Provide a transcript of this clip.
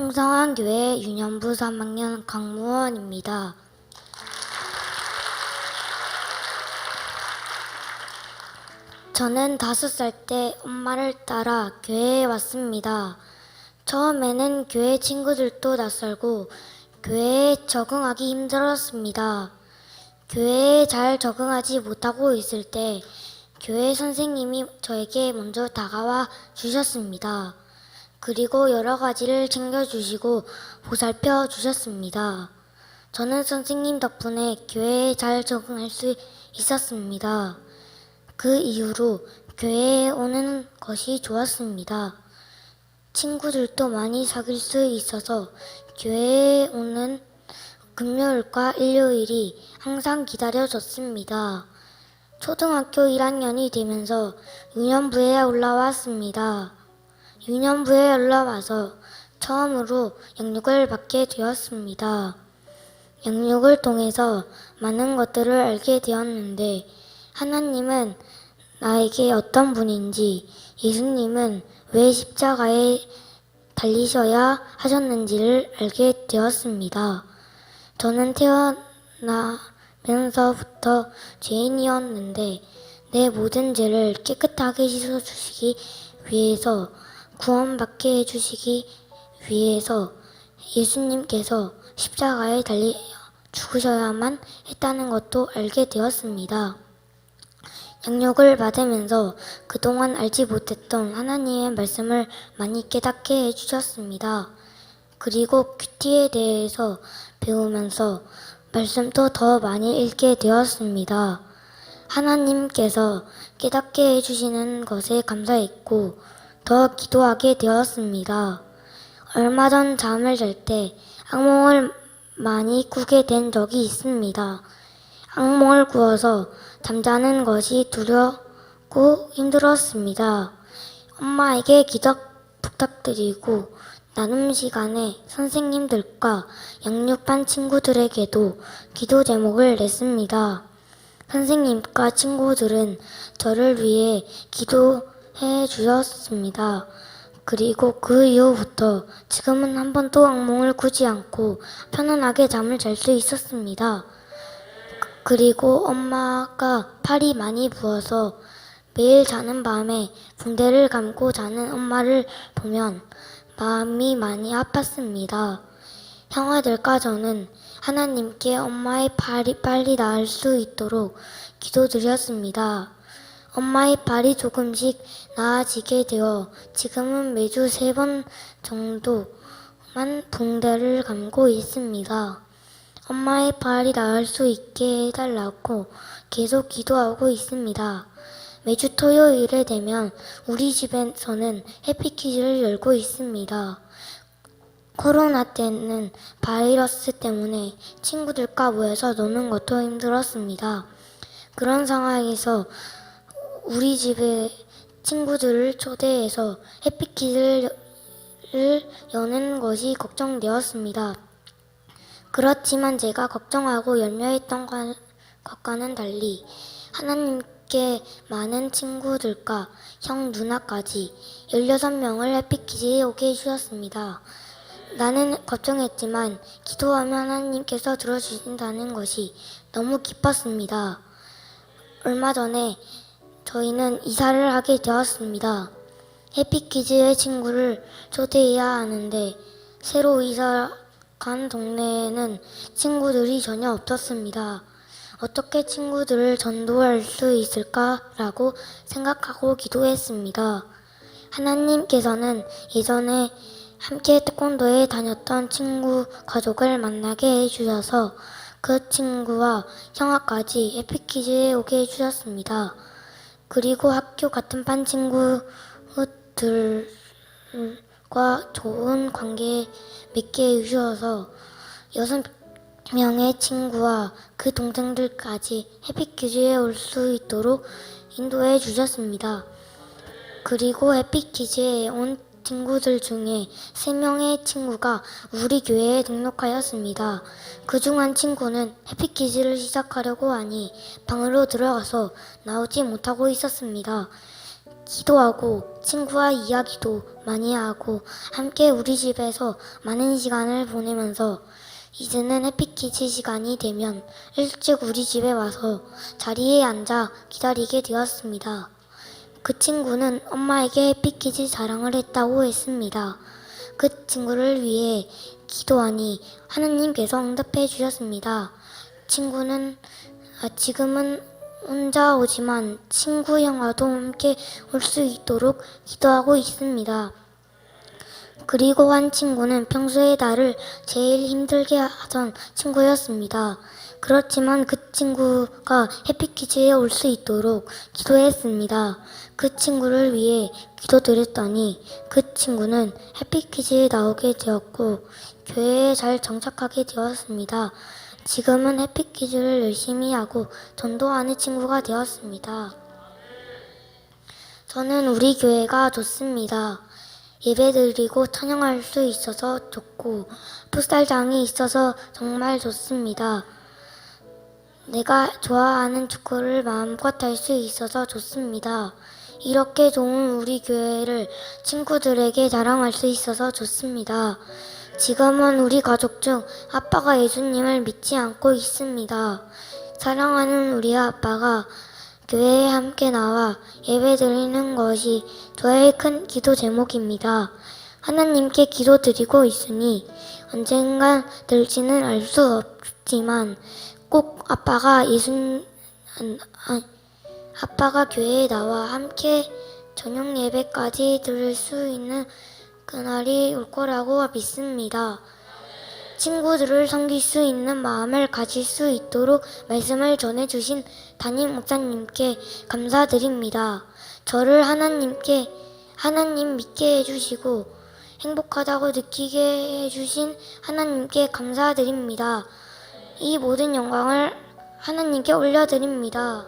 풍성한교회 유년부 3학년 강무원입니다. 저는 다섯 살 때 엄마를 따라 교회에 왔습니다. 처음에는 교회 친구들도 낯설고 교회에 적응하기 힘들었습니다. 교회에 잘 적응하지 못하고 있을 때 교회 선생님이 저에게 먼저 다가와 주셨습니다. 그리고 여러 가지를 챙겨주시고 보살펴 주셨습니다. 저는 선생님 덕분에 교회에 잘 적응할 수 있었습니다. 그 이후로 교회에 오는 것이 좋았습니다. 친구들도 많이 사귈 수 있어서 교회에 오는 금요일과 일요일이 항상 기다려졌습니다. 초등학교 1학년이 되면서 유년부에 올라왔습니다. 유년부에 올라와서 처음으로 양육을 받게 되었습니다. 양육을 통해서 많은 것들을 알게 되었는데 하나님은 나에게 어떤 분인지 예수님은 왜 십자가에 달리셔야 하셨는지를 알게 되었습니다. 저는 태어나면서부터 죄인이었는데 내 모든 죄를 깨끗하게 씻어주시기 위해서 구원받게 해주시기 위해서 예수님께서 십자가에 달리 죽으셔야만 했다는 것도 알게 되었습니다. 양육을 받으면서 그동안 알지 못했던 하나님의 말씀을 많이 깨닫게 해주셨습니다. 그리고 큐티에 대해서 배우면서 말씀도 더 많이 읽게 되었습니다. 하나님께서 깨닫게 해주시는 것에 감사했고 더 기도하게 되었습니다. 얼마 전 잠을 잘 때 악몽을 많이 꾸게 된 적이 있습니다. 악몽을 꾸어서 잠자는 것이 두렵고 힘들었습니다. 엄마에게 기적 부탁드리고 나눔 시간에 선생님들과 양육반 친구들에게도 기도 제목을 냈습니다. 선생님과 친구들은 저를 위해 기도 해 주셨습니다. 그리고 그 이후부터 지금은 한 번도 악몽을 꾸지 않고 편안하게 잠을 잘 수 있었습니다. 그리고 엄마가 팔이 많이 부어서 매일 자는 밤에 붕대를 감고 자는 엄마를 보면 마음이 많이 아팠습니다. 형아들과 저는 하나님께 엄마의 팔이 빨리 나을 수 있도록 기도드렸습니다. 엄마의 발이 조금씩 나아지게 되어 지금은 매주 세 번 정도만 붕대를 감고 있습니다. 엄마의 발이 나을 수 있게 해달라고 계속 기도하고 있습니다. 매주 토요일에 되면 우리 집에서는 해피키즈를 열고 있습니다. 코로나 때는 바이러스 때문에 친구들과 모여서 노는 것도 힘들었습니다. 그런 상황에서 우리 집에 친구들을 초대해서 해피키즈를 여는 것이 걱정되었습니다. 그렇지만 제가 걱정하고 염려했던 것- 것과는 달리 하나님께 많은 친구들과 형 누나까지 16명을 해피키즈에 오게 해주셨습니다. 나는 걱정했지만 기도하면 하나님께서 들어주신다는 것이 너무 기뻤습니다. 얼마 전에 저희는 이사를 하게 되었습니다. 해피키즈의 친구를 초대해야 하는데 새로 이사 간 동네에는 친구들이 전혀 없었습니다. 어떻게 친구들을 전도할 수 있을까라고 생각하고 기도했습니다. 하나님께서는 예전에 함께 태권도에 다녔던 친구 가족을 만나게 해주셔서 그 친구와 형아까지 해피키즈에 오게 해주셨습니다. 그리고 학교 같은 반 친구들과 좋은 관계 맺게 해주셔서 여섯 명의 친구와 그 동생들까지 해피키즈에 올 수 있도록 인도해 주셨습니다. 그리고 해피키즈에 온 친구들 중에 세 명의 친구가 우리 교회에 등록하였습니다. 그 중 한 친구는 해피키즈를 시작하려고 하니 방으로 들어가서 나오지 못하고 있었습니다. 기도하고 친구와 이야기도 많이 하고 함께 우리 집에서 많은 시간을 보내면서 이제는 해피키즈 시간이 되면 일찍 우리 집에 와서 자리에 앉아 기다리게 되었습니다. 그 친구는 엄마에게 해피키즈 자랑을 했다고 했습니다. 그 친구를 위해 기도하니 하느님께서 응답해 주셨습니다. 친구는 아, 지금은 혼자 오지만 친구 형아도 함께 올 수 있도록 기도하고 있습니다. 그리고 한 친구는 평소에 나를 제일 힘들게 하던 친구였습니다. 그렇지만 그 친구가 해피키즈에 올 수 있도록 기도했습니다. 그 친구를 위해 기도드렸더니 그 친구는 해피키즈에 나오게 되었고 교회에 잘 정착하게 되었습니다. 지금은 해피키즈를 열심히 하고 전도하는 친구가 되었습니다. 저는 우리 교회가 좋습니다. 예배드리고 찬양할 수 있어서 좋고 풋살장이 있어서 정말 좋습니다. 내가 좋아하는 축구를 마음껏 할 수 있어서 좋습니다. 이렇게 좋은 우리 교회를 친구들에게 자랑할 수 있어서 좋습니다. 지금은 우리 가족 중 아빠가 예수님을 믿지 않고 있습니다. 사랑하는 우리 아빠가 교회에 함께 나와 예배 드리는 것이 저의 큰 기도 제목입니다. 하나님께 기도 드리고 있으니 언젠간 될지는 알 수 없지만 꼭 아빠가 예수 아, 아빠가 교회에 나와 함께 저녁 예배까지 들을 수 있는 그날이 올 거라고 믿습니다. 친구들을 섬길 수 있는 마음을 가질 수 있도록 말씀을 전해주신 담임 목사님께 감사드립니다. 저를 하나님께 하나님 믿게 해주시고 행복하다고 느끼게 해주신 하나님께 감사드립니다. 이 모든 영광을 하나님께 올려드립니다.